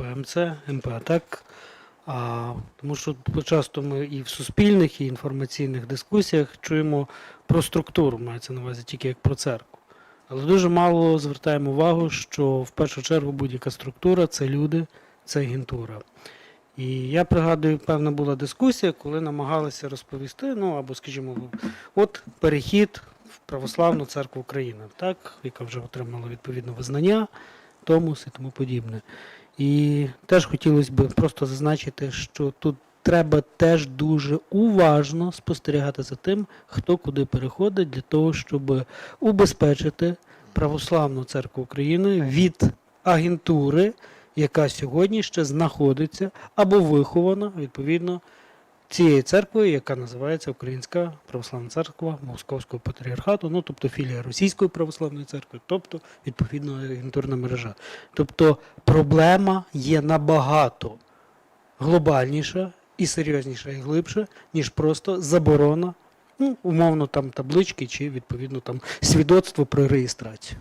ПМЦ, МПА, так? А, тому що часто ми і в суспільних, і інформаційних дискусіях чуємо про структуру, мається на увазі тільки як про церкву. Але дуже мало звертаємо увагу, що в першу чергу будь-яка структура це люди, це агентура. І я пригадую, певна була дискусія, коли намагалися розповісти, ну або, скажімо, от перехід в Православну церкву України, так, яка вже отримала відповідне визнання, томус і тому подібне. І теж хотілося б просто зазначити, що тут треба теж дуже уважно спостерігати за тим, хто куди переходить, для того, щоб убезпечити Православну церкву України від агентури, яка сьогодні ще знаходиться або вихована відповідно цією церквою, яка називається Українська Православна Церква Московського патріархату, ну тобто філія Російської православної церкви, тобто відповідно агентурна мережа. Тобто проблема є набагато глобальніша і серйозніша, і глибша, ніж просто заборона, ну, умовно там таблички чи відповідно там свідоцтво про реєстрацію.